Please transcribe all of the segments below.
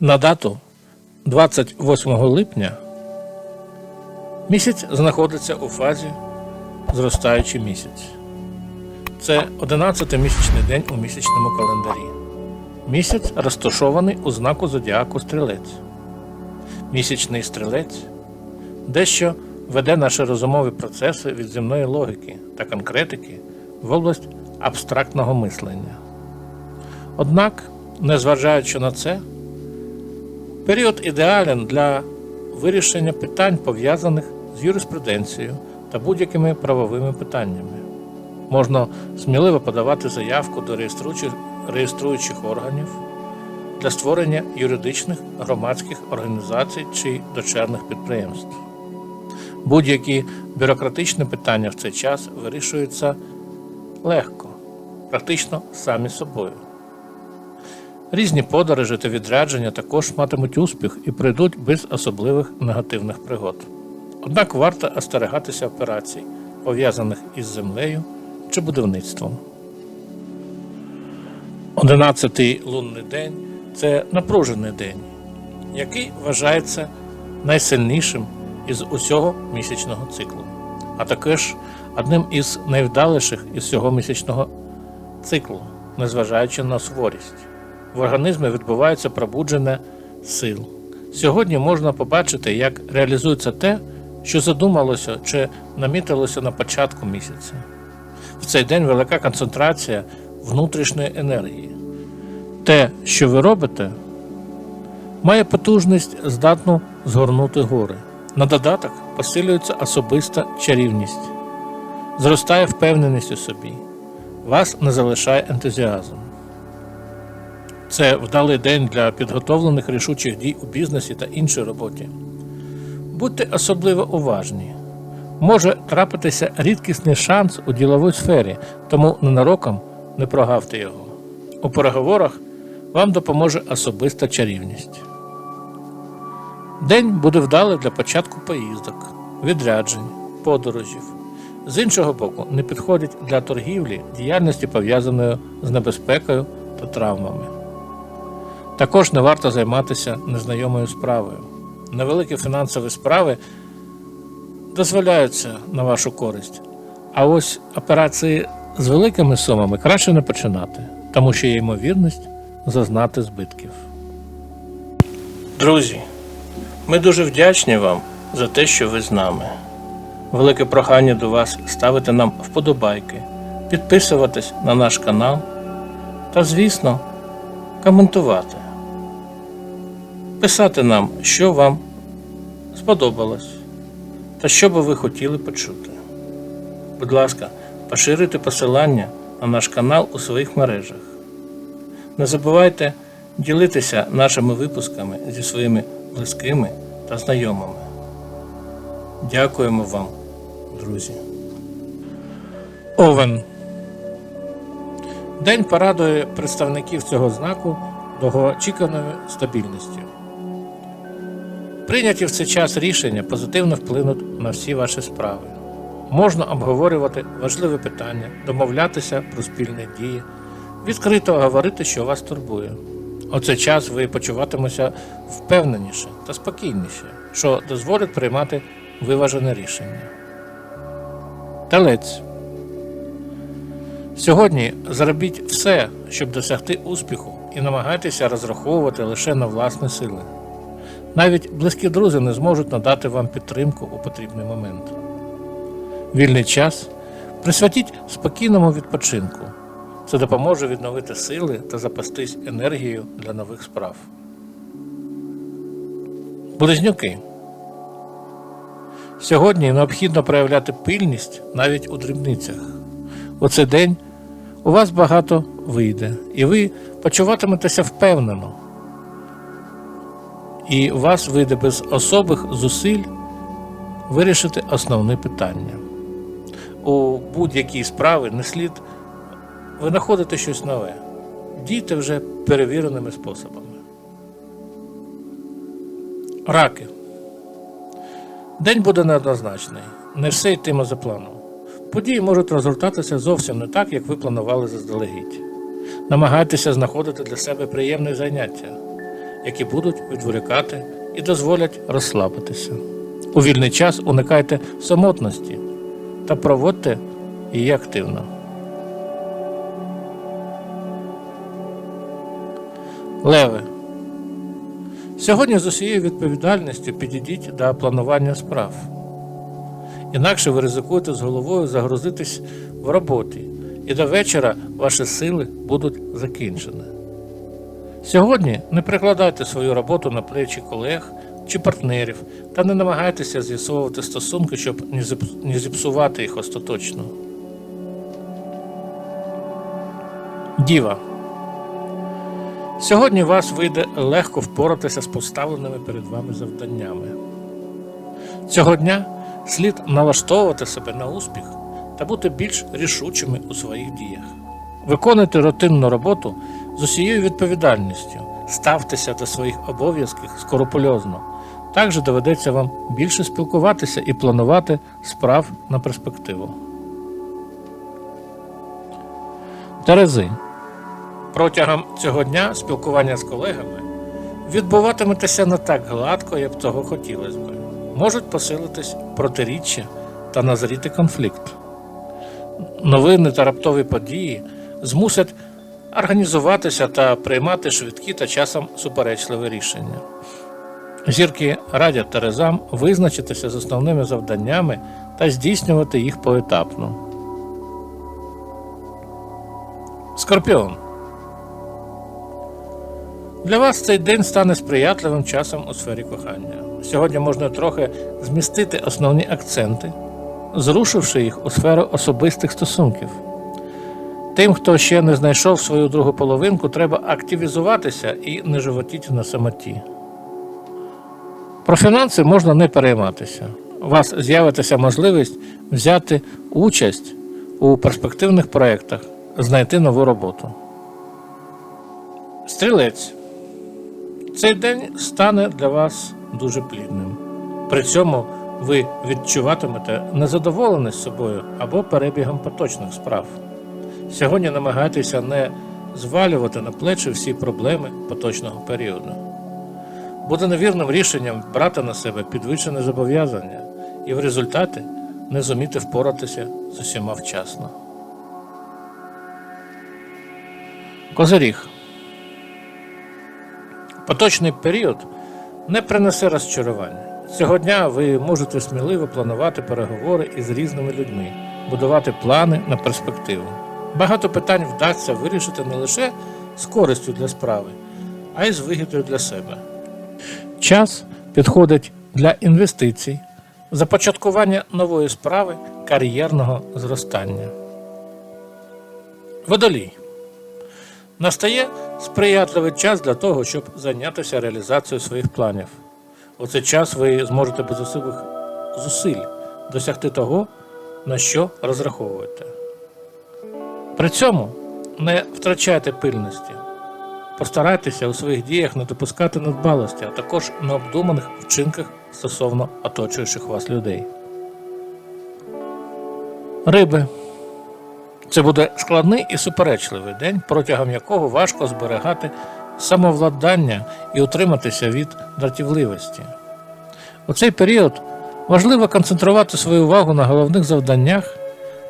На дату 28 липня місяць знаходиться у фазі зростаючий місяць. Це 11 місячний день у місячному календарі. Місяць розташований у знаку зодіаку стрілець. Місячний стрілець дещо веде наші розумові процеси від земної логіки та конкретики в область абстрактного мислення. Однак, незважаючи на це, період ідеален для вирішення питань, пов'язаних з юриспруденцією та будь-якими правовими питаннями. Можна сміливо подавати заявку до реєструючих, реєструючих органів для створення юридичних громадських організацій чи дочерних підприємств. Будь-які бюрократичні питання в цей час вирішуються легко, практично самі собою. Різні подорожі та відрядження також матимуть успіх і прийдуть без особливих негативних пригод. Однак варто остерегатися операцій, пов'язаних із землею чи будівництвом. Одинадцятий лунний день це напружений день, який вважається найсильнішим із усього місячного циклу, а також одним із найвдаліших із цього місячного циклу, незважаючи на суворість. В організмі відбувається пробудження сил. Сьогодні можна побачити, як реалізується те, що задумалося чи намітилося на початку місяця. В цей день велика концентрація внутрішньої енергії. Те, що ви робите, має потужність здатну згорнути гори. На додаток посилюється особиста чарівність, зростає впевненість у собі, вас не залишає ентузіазм. Це вдалий день для підготовлених рішучих дій у бізнесі та іншій роботі. Будьте особливо уважні. Може трапитися рідкісний шанс у діловій сфері, тому ненароком не прогавте його. У переговорах вам допоможе особиста чарівність. День буде вдалий для початку поїздок, відряджень, подорожів. З іншого боку, не підходить для торгівлі діяльності пов'язаної з небезпекою та травмами. Також не варто займатися незнайомою справою. Невеликі фінансові справи дозволяються на вашу користь. А ось операції з великими сумами краще не починати, тому що є ймовірність зазнати збитків. Друзі, ми дуже вдячні вам за те, що ви з нами. Велике прохання до вас ставити нам вподобайки, підписуватись на наш канал та, звісно, коментувати. Писати нам, що вам сподобалось та що би ви хотіли почути. Будь ласка, поширюйте посилання на наш канал у своїх мережах. Не забувайте ділитися нашими випусками зі своїми близькими та знайомими. Дякуємо вам, друзі. Овен. День порадує представників цього знаку довгоочікуваною стабільністю. Прийняті в цей час рішення позитивно вплинуть на всі ваші справи. Можна обговорювати важливі питання, домовлятися про спільні дії, відкрито говорити, що вас турбує. У цей час ви почуватимеся впевненіше та спокійніше, що дозволить приймати виважене рішення. Телець. Сьогодні зробіть все, щоб досягти успіху, і намагайтеся розраховувати лише на власні сили. Навіть близькі друзі не зможуть надати вам підтримку у потрібний момент. Вільний час присвятіть спокійному відпочинку. Це допоможе відновити сили та запастись енергією для нових справ. Близнюки. Сьогодні необхідно проявляти пильність навіть у дрібницях. У цей день у вас багато вийде, і ви почуватиметеся впевнено. І вас вийде без особих зусиль вирішити основне питання. У будь-якій справі не слід винаходити щось нове. Дійте вже перевіреними способами. Раки. День буде неоднозначний. Не все йтиме за планом. Події можуть розгортатися зовсім не так, як ви планували заздалегідь. Намагайтеся знаходити для себе приємне заняття. Які будуть відволікати і дозволять розслабитися. У вільний час уникайте самотності та проводьте її активно. Леви. Сьогодні з усією відповідальністю підійдіть до планування справ. Інакше ви ризикуєте з головою загрузитись в роботі, і до вечора ваші сили будуть закінчені. Сьогодні не прикладайте свою роботу на плечі колег чи партнерів та не намагайтеся з'ясовувати стосунки, щоб не зіпсувати їх остаточно. Діва. Сьогодні вас вийде легко впоратися з поставленими перед вами завданнями. Цього дня слід налаштовувати себе на успіх та бути більш рішучими у своїх діях. Виконуйте рутинну роботу з усією відповідальністю, ставтеся до своїх обов'язків скоропульозно. Також доведеться вам більше спілкуватися і планувати справ на перспективу. Терези. Протягом цього дня спілкування з колегами відбуватиметеся не так гладко, як того хотілося б. Можуть посилитись протиріччя та назріти конфлікт. Новини та раптові події змусять організуватися та приймати швидкі та часом суперечливі рішення. Зірки радять Терезам визначитися з основними завданнями та здійснювати їх поетапно. Скорпіон. Для вас цей день стане сприятливим часом у сфері кохання. Сьогодні можна трохи змістити основні акценти, зрушивши їх у сферу особистих стосунків. Тим, хто ще не знайшов свою другу половинку, треба активізуватися і не животіти на самоті. Про фінанси можна не перейматися. У вас з'явиться можливість взяти участь у перспективних проєктах, знайти нову роботу. Стрілець. Цей день стане для вас дуже плідним. При цьому ви відчуватимете незадоволеність собою або перебігом поточних справ. Сьогодні намагайтеся не звалювати на плечі всі проблеми поточного періоду. Буде невірним рішенням брати на себе підвищене зобов'язання і в результаті не зуміти впоратися з усіма вчасно. Козиріг. Поточний період не принесе розчарування. Цього дня ви можете сміливо планувати переговори із різними людьми, будувати плани на перспективу. Багато питань вдасться вирішити не лише з користю для справи, а й з вигідою для себе. Час підходить для інвестицій, започаткування нової справи, кар'єрного зростання. Водолій. Настає сприятливий час для того, щоб зайнятися реалізацією своїх планів. У цей час ви зможете без особих зусиль досягти того, на що розраховуєте. При цьому не втрачайте пильності. Постарайтеся у своїх діях не допускати надбалості, а також необдуманих вчинках стосовно оточуючих вас людей. Риби. Це буде складний і суперечливий день, протягом якого важко зберігати самовладання і утриматися від дратівливості. У цей період важливо концентрувати свою увагу на головних завданнях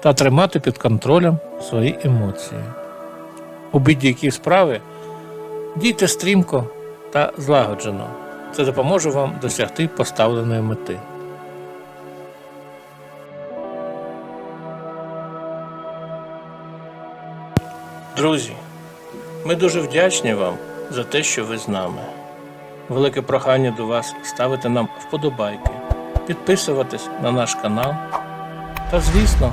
та тримати під контролем свої емоції. У будь-якій справі дійте стрімко та злагоджено. Це допоможе вам досягти поставленої мети. Друзі, ми дуже вдячні вам за те, що ви з нами. Велике прохання до вас ставити нам вподобайки, підписуватись на наш канал та, звісно,